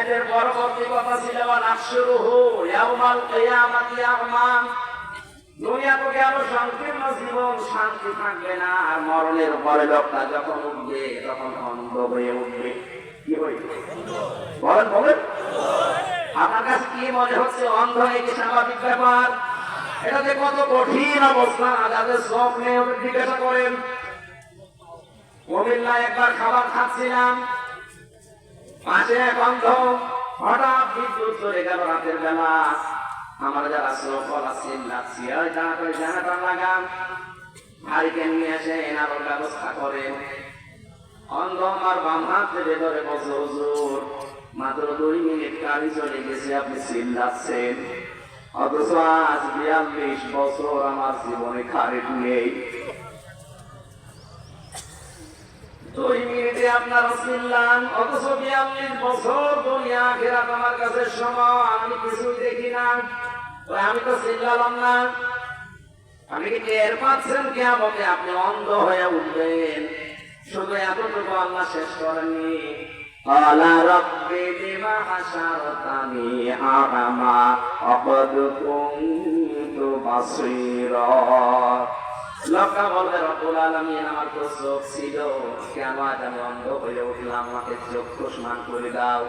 এদের পরবর্তী কথা ছিল আপনার কাছে কি মনে হচ্ছে? অন্ধ স্বাভাবিক ব্যাপার? এটা যে কত কঠিন অবস্থা। যাদের সব ওদের জিজ্ঞাসা করেন, কুমিল্লায় একবার খাবার খাচ্ছিলাম। পাশে অন্ধ হঠাৎ বিদ্যুৎ চলে গেল রাতের বেলা। আমার যারা সফল আছে লাচ্ছি ওই দাঁড়া করে জানাটা লাগাম হারিকে নিয়ে এসে এনার ব্যবস্থা করেন। অন্ধ আমার বাম হাত ধরে বসে হুজুর। মাত্র দুই মিনিট গাড়ি চলে গেছে, আপনি চিল্লাচ্ছেন অথচ আজ বিয়াল্লিশ বছর আমার জীবনে খারেট নেই। দুই মিনিটে আপনার চিল্লান অথচ বিয়াল্লিশ বছর দুনিয়া ঘেরা আমার কাছে সময় আমি কিছুই দেখি না তো আমি তো চিল্লালাম না আপনি কি টের পাচ্ছেন কেমতে আপনি অন্ধ হয়ে উঠবেন শুধু এতটুকু আল্লাহ শেষ করেননি قال رب لم حشرتني أعمى وقد كنت بصيرا লোকটা বলবে রব্বুল আলামিন আমার তো চোখ ছিল কেন আজ আমি অন্ধ হয়ে উঠলাম আমাকে চোখ প্রশ্ন করে দাও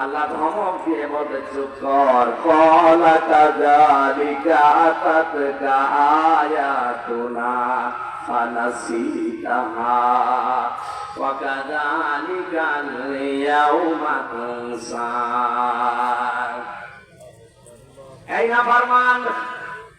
আল্লাহ ধমক দিয়ে বলতে চুপ কর কলা কাজালিকা আতাতকা আয়াতুনা ফানাসিতাহা وكذلك اليوم تنسى এই না ফরমান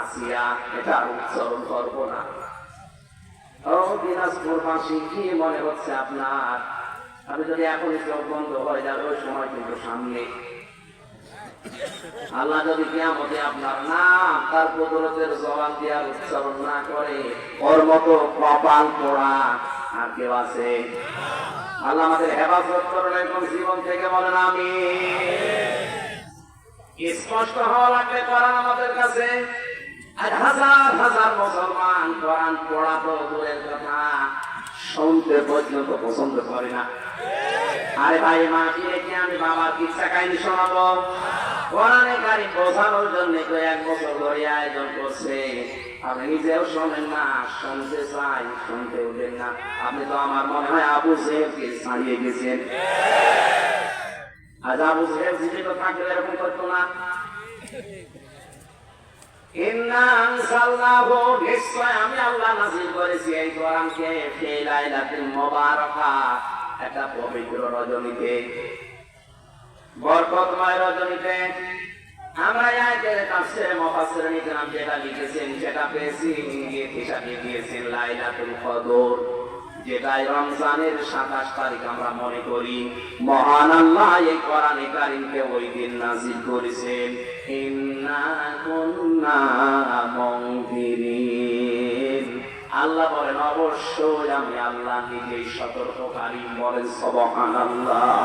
আসিয়া এটা উচ্চারণ করব না। ও দিনাজপুরবাসী কি মনে হচ্ছে আপনার? আমি যদি এখনই চোখ বন্ধ হয়ে যাবে, ওই সময় কিন্তু সামনে। আল্লাহ যদি কিয়ামতে আপনার নাম তার কুদরতের জবান দেওয়ার উচ্চারণ না করে, ওর মতো কপাল পোড়া আর কেউ আছে? আল্লাহ আমাদের হেফাজত করুন এবং জীবন থেকে বলেন আমি স্পষ্ট হওয়া লাগবে কোরআন আমাদের কাছে। হাজার হাজার মুসলমান কোরআন পড়া তো দূরের কথা। শুনতে পর্যন্ত পছন্দ করে না। আরে ভাই, মা ফিরে কি আমি বাবার কিচ্ছা কাহিনী শোনাবো? কোরআনে গাড়ি বোঝানোর জন্য তো এক বছর ধরে আয়োজন করছে। আপনি নিজেও শোনেন না, শুনতে চাই, শুনতে উঠেন না। আপনি তো আমার মনে হয় আবু সাহেবকে ছাড়িয়ে গেছেন। আজ আবু সাহেব জীবিত থাকলে এরকম করতো না। একটা পবিত্র রজনীতে বরকতময় রজনীতে। আমরা লিখেছেন সেটা পেয়েছি ইঙ্গিত দিয়েছেন লাইলাতুল কদর। যেটাই রমজানের সাতাশ তারিখ আমরা মনে করি, মহান আল্লাহ এই কোরআনে কারিমকে ওই দিন নাজিল করেছেন। আল্লাহ বলেন, অবশ্যই আমি আল্লাহ নিজেই সতর্ককারী বলেন, সুবহানাল্লাহ।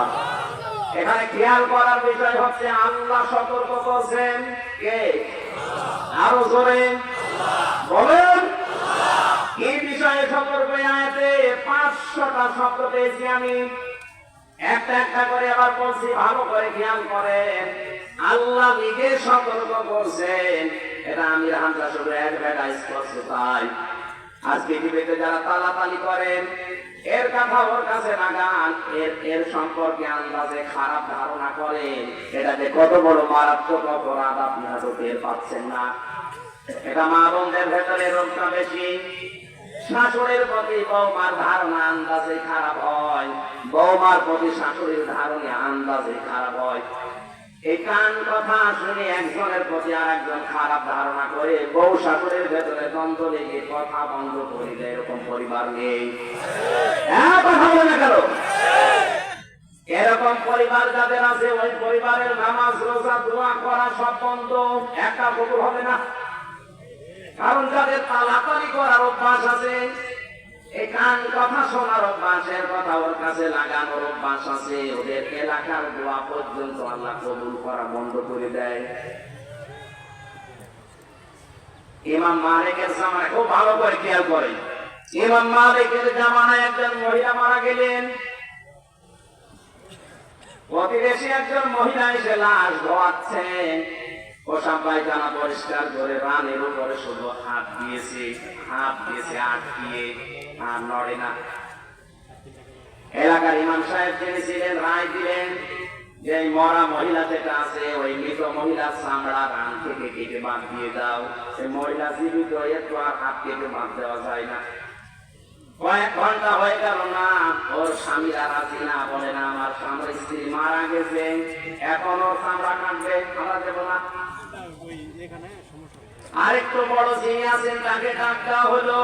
এখানে খেয়াল করার বিষয় হচ্ছে, আল্লাহ সতর্ক করছেন কে? আরও জোরে। বলেন। বিষয়ে সতর্ক আয়াতে পাঁচশোটা শব্দ পেয়েছি আমি। একটা একটা করে আবার বলছি, ভালো করে খেয়াল করেন। আল্লাহ নিজে সতর্ক করছেন। এটা আমি হামজা শুধু এক বেটা স্পষ্ট পাই আজকে টিভিতে যারা তালাতালি করেন, এর কথা ওর কাছে লাগান। এর এর সম্পর্কে আন্দাজে খারাপ ধারণা করেন, এটা যে কত বড় মারাত্মক অপরাধ আপনারা তো টের পাচ্ছেন না। এটা মা বোনদের ভেতরে রোগটা বেশি। শাশুড়ির প্রতি বৌমার ধারণা, আন্দাজে খারাপ হয়। বৌমার প্রতি শাশুড়ির ধারণা আন্দাজে খারাপ হয়। এই কান কথা শুনে একজনের প্রতি আর একজন খারাপ ধারণা করে, বউ শাশুড়ির ভেতরে দ্বন্দ্ব লেগে কথা বন্ধ করিলে এরকম পরিবার নেই। হ্যাঁ কথা বলে না এরকম পরিবার যাদের আছে, ওই পরিবারের নামাজ, রোজা, দোয়া করা সব বন্ধ। একটা কবুল হবে না। কারণ যাদের তালাতালি করার অভ্যাস আছে এই কান কথা শোনার অভ্যাসের কথা ওর কাছে লাগানোর অভ্যাস আছে। ওদের এলাকার দোয়া পর্যন্ত আল্লাহ কবুল করা বন্ধ করে দেয়। ইমাম মালিকের খুব ভালো করে খেয়াল করে। ইমাম মালিকের জামানায় একজন মহিলা মারা গেলেন। প্রতিবেশী একজন মহিলা এসে লাশ ধোয়াচ্ছে পোশাক পায়খানা পরিষ্কার করে রানের উপরে শুধু হাত দিয়েছে হাত দিয়েছে আটকিয়ে আর নড়ে না। এলাকার ইমাম সাহেব যিনি ছিলেন, রায় দিলেন যে মরা মহিলা যেটা আছে, ওই মৃত মহিলার চামড়া রান থেকে কেটে বাদ দিয়ে দাও। সে মহিলা জীবিত একটু আর হাত কেটে বাদ দেওয়া যায় না। কয়েক ঘণ্টা হয়ে গেল না, ওর স্বামীরা রাজি না, বলে না, আমার স্বামীর স্ত্রী মারা গেছে, এখন চামড়া কাটবে আমরা দেবো না। আরেকটু বড় যিনি আছেন, তাকে ডাক হলো।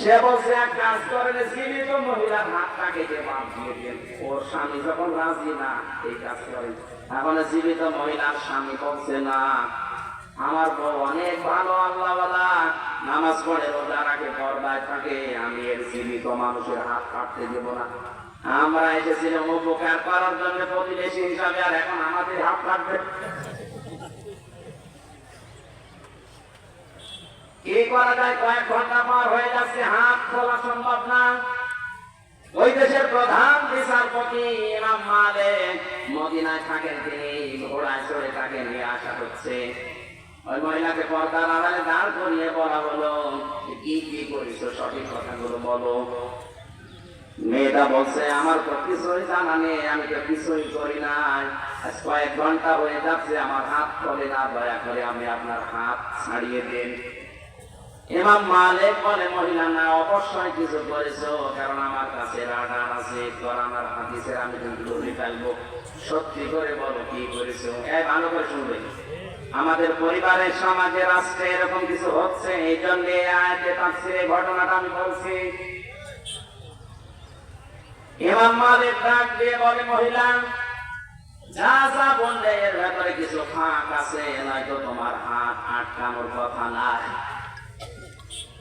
সে বলছে, এক কাজ করেন, জীবিত মহিলার হাতটা কেটে বাদ দিয়ে ওর স্বামী যখন রাজি না, এই কাজ করেন। এখন জীবিত মহিলার স্বামী বলছে, না, আমার বউ অনেক ভালো, আল্লাহওয়ালা। নামাজ পড়ে রোজা রাখে পর্দায় থাকে, আমি এর জীবিত মানুষের হাত কাটতে দেব না। আমরা এসেছিলাম উপকার করার জন্য প্রতিবেশী হিসাবে, আর এখন আমাদের হাত কাটবে। কি করা যায় কয়েক ঘণ্টা পার হয়ে যাচ্ছে, হাত খোলা সম্ভব না। ওই দেশের প্রধান বিচারপতি ইমাম মালিক মদিনায় থাকেন তিনি, ঘোড়ায় চড়ে তাকে নিয়ে আসা হচ্ছে। ওই মহিলাকে পর্দার আড়ালে দাঁড় করিয়ে বলা হলো, কি কি করিস সঠিক কথাগুলো বলো। মেয়েটা বলছে, আমার তো কিছুই জানা নেই, আমি তো কিছুই করি নাই। আজ কয়েক ঘণ্টা হয়ে যাচ্ছে, আমার হাত চলে না, দয়া করে আমি আপনার হাত ছাড়িয়ে দিন। ইমাম মালিক বলে, মহিলা, না, অবশ্যই কিছু কারণ আমার কাছে রাডার আছে। হাদিসের আমি কিন্তু ধরে ফেলব, সত্যি করে বলো, কি এই, ভালো করে শুনবে। আমাদের পরিবারের, সমাজে, রাষ্ট্রে এরকম কিছু হচ্ছে? এই জন্য আয়াতে, তাফসীরে ঘটনাটা আমি বলছি। ইমাম মালিক ডাক দিয়ে বলে, মহিলা, যা যা বললে এর ভেতরে কিছু ফাঁক আছে। নয়তো তোমার হাত আটকানোর কথা নাই।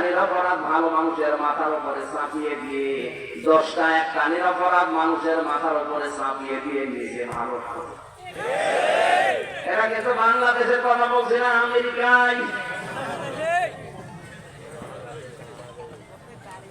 নিরপরাধ ভালো মানুষের মাথার উপরে চাপিয়ে দিয়ে, দশটা একটা নিরপরাধ মানুষের মাথার উপরে চাপিয়ে দিয়ে নিজে ভালো করে। এরা কিন্তু বাংলাদেশের কথা বলছে না, আমেরিকায়।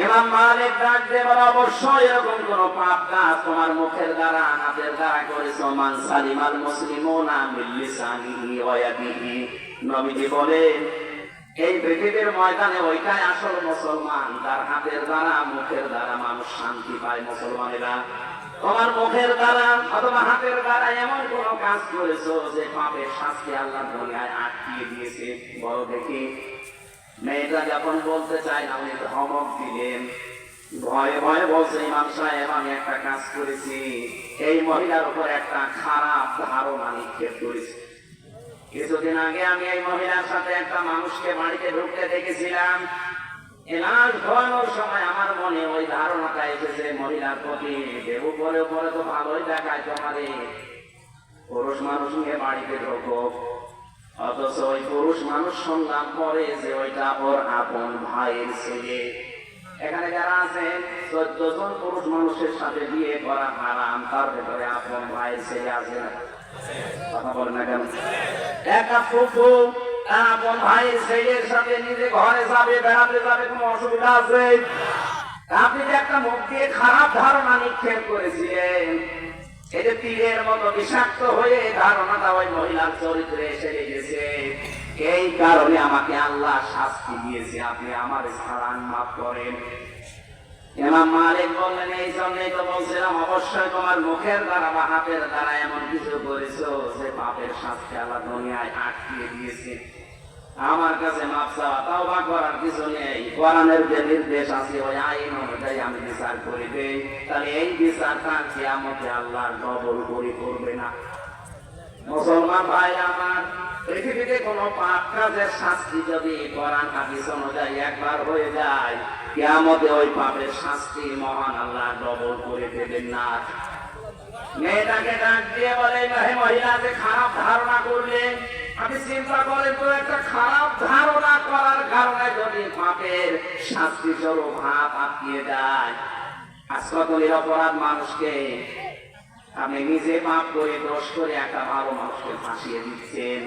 ইমাম মালিক ডাক দিয়ে বলে, অবশ্যই এরকম কোন পাপ কাজ তোমার মুখের দ্বারা, হাতের দ্বারা করেছ। মান সালিমাল মুসলিমুনা মিন লিসানিহি ওয়া ইয়াদিহি। নবীজি বলেন এই পৃথিবীর ময়দানে ওইটাই আসল মুসলমান। তার হাতের দ্বারা, মুখের দ্বারা মানুষ শান্তি পায় মুসলমানেরা। তোমার মুখের দ্বারা অথবা হাতের দ্বারা এমন কোন কাজ করেছ যে পাপের শাস্তি আল্লাহ দুনিয়ায় আটকিয়ে দিয়েছে। বড় দেখি মেয়েটা যখন বলতে চায় না উনি ধমক দিলেন ভয়ে ভয়ে বলছে, ইমাম সাহেব, আমি একটা কাজ করেছি। এই মহিলার উপর একটা খারাপ ধারণা নিক্ষেপ করেছি। কিছুদিন আগে আমি এই মহিলার সাথে একটা মানুষকে বাড়িতে ঢুকতে দেখেছিলাম। এলাজ ধোয়ানোর সময় আমার মনে ওই ধারণাটা এসেছে, মহিলার প্রতি দেবু পরে পরে তো ভালোই দেখায় তোমারে পুরুষ মানুষ নিয়ে বাড়িতে ঢোকো। অথচ ওই পুরুষ মানুষ শুনলাম করে যে ওইটা ওর আপন ভাইয়ের ছেলে। এখানে যারা আছেন চোদ্দ জন পুরুষ মানুষের সাথে বিয়ে করা হারাম, তার ভেতরে আপন ভাইয়ের ছেলে আছে না? কথা বলেন না কেন? একটা ফুফু, আপন ভাইয়ের ছেলের সাথে নিজে ঘরে যাবে, বেড়াতে যাবে, কোনো অসুবিধা আছে? আপনি যে একটা মুখ দিয়ে খারাপ ধারণা নিক্ষেপ করেছিলেন? এই তীরের মতো বিষাক্ত হয়ে ধারণাটা ওই মহিলার চরিত্রে এসে লেগেছে এই কারণে আমাকে আল্লাহ শাস্তি দিয়েছে। আপনি আমার স্থান মাফ করেন। ইমাম মালিক বললেন, এই জন্যই তো বলছিলাম, অবশ্যই তোমার মুখের দ্বারা বা হাতের দ্বারা এমন কিছু করেছ যে পাপের শাস্তি আল্লাহ দুনিয়ায় আটকিয়ে দিয়েছে। আমার কাছে মাপ চাওয়া তাও বা করার কিছু নেই। কোরআনের যে নির্দেশ আছে, ওই আইন অনুযায়ী আমি বিচার করি দেই তাহলে এই বিচারটা কিয়ামতে আল্লাহর ডবল করে, করবে না। মুসলমান ভাই আমার, পৃথিবীতে কোন পাপ কাজের শাস্তি যদি কোরআন হাদিস অনুযায়ী একবার হয়ে যায়, কিয়ামতে ওই পাপের শাস্তি মহান আল্লাহ ডবল করে দেবেন না। মেয়েটাকে ডাক দিয়ে বলে মহিলা যে খারাপ ধারণা করলে আপনি চিন্তা করেন তো একটা খারাপ ধারণা করার কারণে যদি পাপের শাস্তি স্বরূপ হাত আটকিয়ে দেয় আজকাল অপরাধ মানুষকে আপনি নিজে পাপ করে দোষ করে একটা ভালো মানুষকে ফাঁসিয়ে দিচ্ছেন।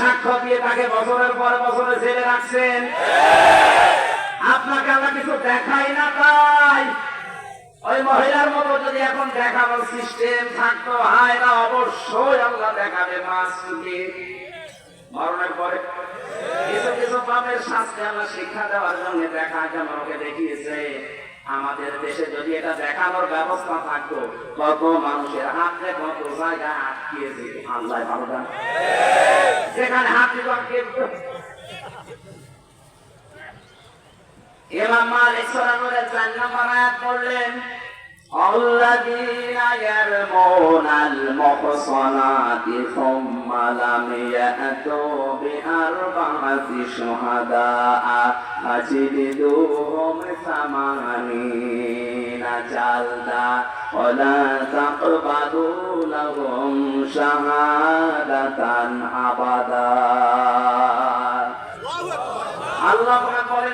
সাক্ষ্য দিয়ে তাকে বছরের পরে বছরে জেলে রাখছেন। আপনাকে আমরা কিছু দেখাই না তাই। ওই মহিলার মতো যদি এখন সিস্টেম থাকতো অবশ্যই আল্লাহ দেখাবে মরণের পরে কিছু কিছু পাপের শাস্তি আল্লাহ শিক্ষা দেওয়ার জন্য দেখা ওকে দেখিয়েছে। আমাদের দেশে যদি এটা দেখানোর ব্যবস্থা থাকতো, কত মানুষের হাতে কত জায়গায় আটকিয়ে আল্লাহ ভালো। যেখানে হাত আটকে দিত। ইমাম মালিক সরানুরের চার নম্বর আয়াত পড়লেন الذين يرمون المحصنات ثم لم يأتوا بأربعة شهداء فاجلدوهم ثمانين جلدا ولا تقبلوا لهم شهادة أبدا আল্লাহ পাক বলেন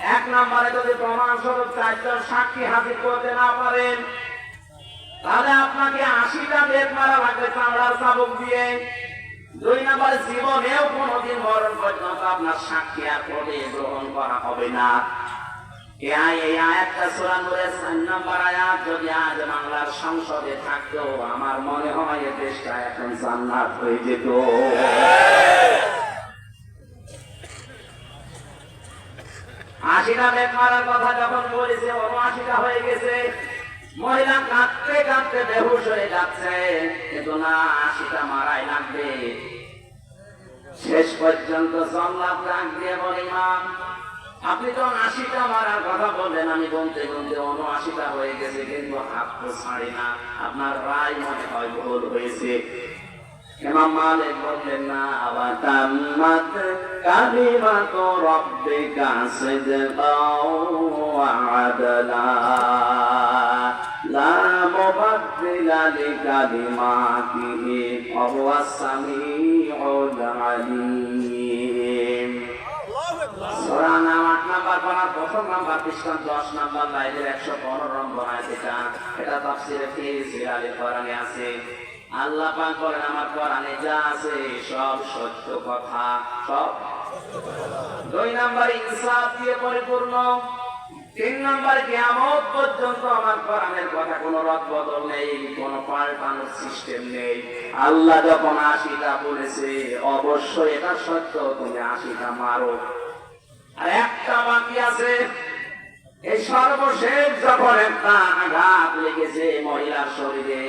এক নম্বরে যদি প্রমাণ স্বরূপ চারজন সাক্ষী হাজির করতে না পারেন, তাহলে আপনাকে আশিটা বেদ মারা লাগবে চামড়ার চাবুক দিয়ে। দুই নম্বরে জীবনেও কোনোদিন মরণ পর্যন্ত আপনার সাক্ষী আর পদে গ্রহণ করা হবে না। বাংলার সংসদে থাকতো, আমার মনে হয় এ দেশটা এখন জান্নাত হয়ে যেত। আশিটা আশিটা শেষ পর্যন্ত জল্লাদ দিয়ে বলে আপনি তো আশিটা মারার কথা বললেন, আমি গুনতে গুনতে উনআশিটা হয়ে গেছে, কিন্তু হাত তো ছাড়ি না। আপনার রায় মনে হয় ভুল হয়েছে। ইমাম মালিক বললেন না আবার তাম্মাত কালিমাতু রাব্বিকা সিদকাও ওয়া আদলা। আছে। আল্লাহ পাক বলেন, আমার কোরআনে যা আছে সব সত্য কথা, সব দুই নাম্বার ইনসাফ দিয়ে পরিপূর্ণ। তিন নাম্বার কিয়ামত পর্যন্ত আমার কোরআনের কথা কোনো রদ বদল নেই, কোনো পাল্টানোর সিস্টেম নেই। আল্লাহ যখন আশিটা বলেছে, অবশ্যই এটা সত্য, তুমি আশিটা মারো। আর একটা বাকি আছে, এই সর্বশেষ যখন একটা আঘাত লেগেছে মহিলার শরীরে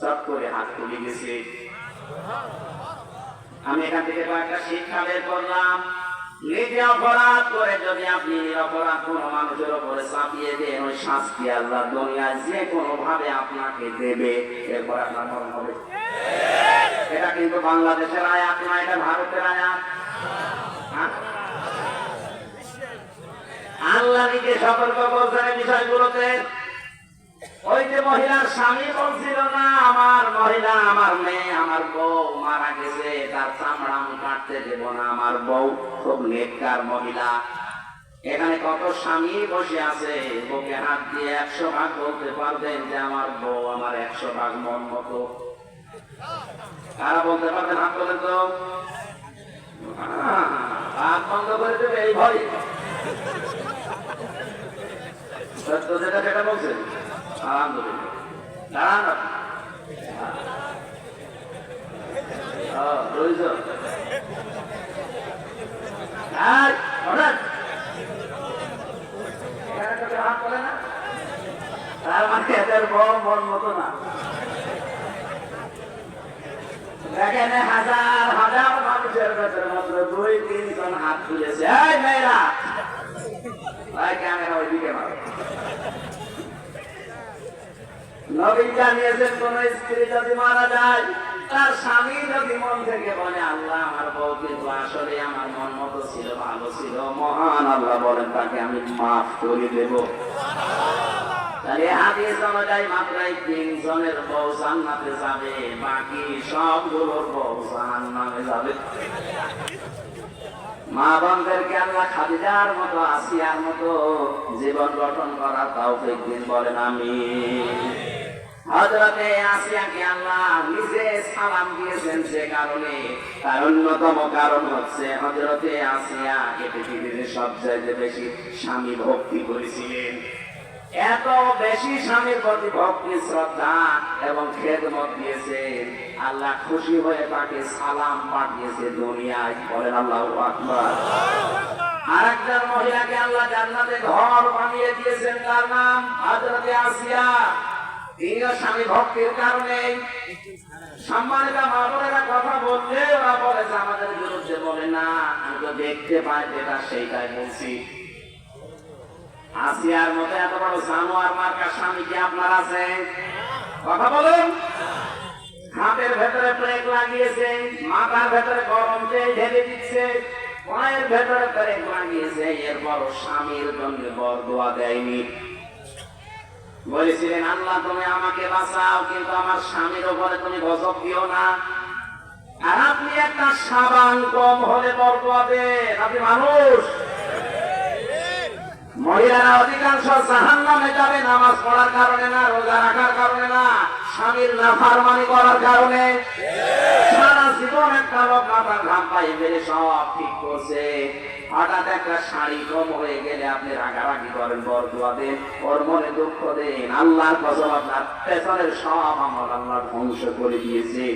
চট করে হাত তুলে গেছে। আমি এখান থেকে কয়েকটা শিক্ষা বের করলাম। নিজে অপরাধ করে যদি আপনি অপরাধ কোনো মানুষের উপরে চাপিয়ে দেন, ওই শাস্তি আল্লাহ দুনিয়ায় যে কোনো ভাবে আপনাকে দেবে, এরপর আপনার মরণ হবে। এটা কিন্তু বাংলাদেশের আয়াত না, এটা ভারতের আয়াত। হ্যাঁ? আল্লাহ নিজে সতর্ক করছেন বিষয়গুলোতে। ওই যে মহিলার স্বামী বলছিল, না, আমার মহিলা, আমার মেয়ে, আমার বউ মারা গেছে, তার চামড়া আমি কাটতে দেব না, আমার বউ খুব নেককার মহিলা। এখানে কত স্বামী বসে আছে বউকে হাত দিয়ে একশো ভাগ বলতে পারবেন যে আমার বউ আমার একশো ভাগ মন মতো। কারা বলতে পারবেন হাত বলেন তো? হাত বন্ধ করে দেবে, এই ভয়। সত্য যেটা, সেটা বলছেন। আলহামদুলিল্লাহ দাঁড়ান আপনি। হ্যাঁ রয়েছে। এই, ওঠেন। এখানে তো কেউ হাত তোলে না? তার মানে এদের বড় মন মতো না দেখেন এই হাজার হাজার মানুষের ভেতরে মাত্র দুই তিনজন হাত তুলেছে এই মেয়েরা ভাই ক্যামেরা ওইদিকে মারো নবী জানিয়েছেন কোন স্ত্রী যদি মারা যায়, তার স্বামী যদি মন থেকে বলে, আল্লাহ, আমার বউ কিন্তু আসলে আমার মন মতো ছিল, ভালো ছিল। মহান আল্লাহ বলেন, তাকে আমি মাফ করে দেব। জীবন গঠন করা তাও দিন বলেন আমি হজরতে আসিয়াকে আল্লাহ নিজে সালাম দিয়েছেন সে কারণে। তার অন্যতম কারণ হচ্ছে হজরতে আসিয়া এ পৃথিবীতে বেশি স্বামী ভক্তি করেছিলেন। এত বেশি স্বামীর প্রতি ভক্তি, শ্রদ্ধা এবং খেদমত দিয়েছেন। আল্লাহ খুশি হয়ে তাকে সালাম পাঠিয়েছে দুনিয়ায়। বলেন আল্লাহ আকবার। আর একজন মহিলাকে আল্লাহ জান্নাতে ঘর বানিয়ে দিয়েছেন, তার নাম হজরতে আসিয়া। আসিয়ার মতো এত বড় মার্কার স্বামী কি আপনার কথা বলুন। হাতের ভেতরে ব্রেক লাগিয়েছে, মাথার ভেতরে গরম তেল ঢেলে দিচ্ছে, পায়ের ভেতরে ব্রেক লাগিয়েছে এরপর স্বামীর জন্য বর দোয়া দেয়নি। বলেছিলেন, আল্লাহ, তুমি আমাকে বাঁচাও, কিন্তু আমার স্বামীর উপরে তুমি গজব দিও না। আর আপনি একটা সাবান কম হলে বর দোয়া আপনি মানুষ। মহিলারা অধিকাংশ জাহান নামে যাবে নামাজ পড়ার কারণে না, রোজা রাখার কারণে না, স্বামীর নাফারমানি করার কারণে। সারা জীবন একটা লোক মাথার ঘাম পাই মেরে সব ঠিক করছে। হঠাৎ একটা শাড়ি কম হয়ে গেলে আপনি রাগারাগি করেন বরদুয়া দেন ওর মনে দুঃখ দেন। আল্লাহর কসম আপনার পেছনের সব আমল আল্লাহ ধ্বংস করে দিয়েছে।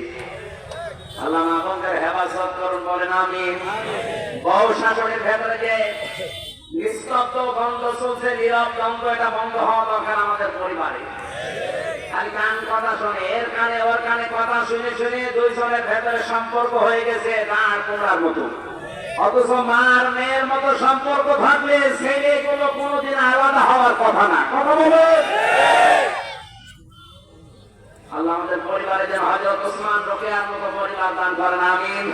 আল্লাহ মাহবুবের হেফাজত করুন বলেন আমি শাসনের ভেতরে যে নিস্তব্ধ গন্ধ চলছে নীরব দ্বন্দ্ব এটা বন্ধ হওয়া দরকার আমাদের পরিবারে। খালি কান কথা শুনে এর কানে ওর কানে কথা শুনে শুনে দুইজনের ভেতরে সম্পর্ক হয়ে গেছে দাঁড় কোমড়ার মতো। অথচ মার মেয়ের মতো সম্পর্ক থাকলে ছেলেগুলো কোনোদিন আলাদা হওয়ার কথা না। কথা বলো আল্লাহ আমাদের পরিবারে যেন হজরত ওসমান রোকেয়ার মতো পরিবার দান করেন, আমিন।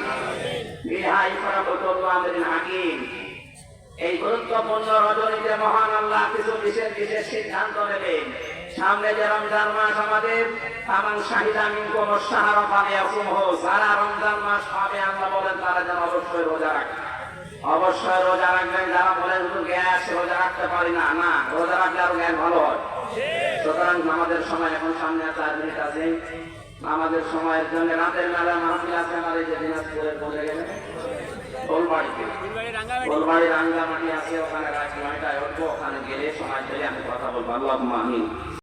এই গুরুত্বপূর্ণ রজনীতে মহান আল্লাহ কিছু বিশেষ বিশেষ সিদ্ধান্ত নেবেন। সামনে যে রমজান মাস আমাদের তামান শাহিদা মিনকুম শাহর ফালিয়াসুমহু যারা রমজান মাস পাবে, আল্লাহ বলেন তারা যেন অবশ্যই রোজা রাখে। অবশ্যই রোজা রাখবেন যারা বলেন শুধু গ্যাস রোজা রাখতে পারি না না, রোজা রাখলে আরও গ্যাস ভালো হয়। সুতরাং আমাদের সময় এখন সামনে চার মিনিট আছে। আমাদের সময়ের জন্য রাতের মেলা মাহফিল আছে, আমাদের যে দিনাজপুরের বলে গেলে রাঙ্গামাটি আছে, ওখানে রাত ওখানে গেলে সময় আমি কথা বলব। আল্লাহ মাহিন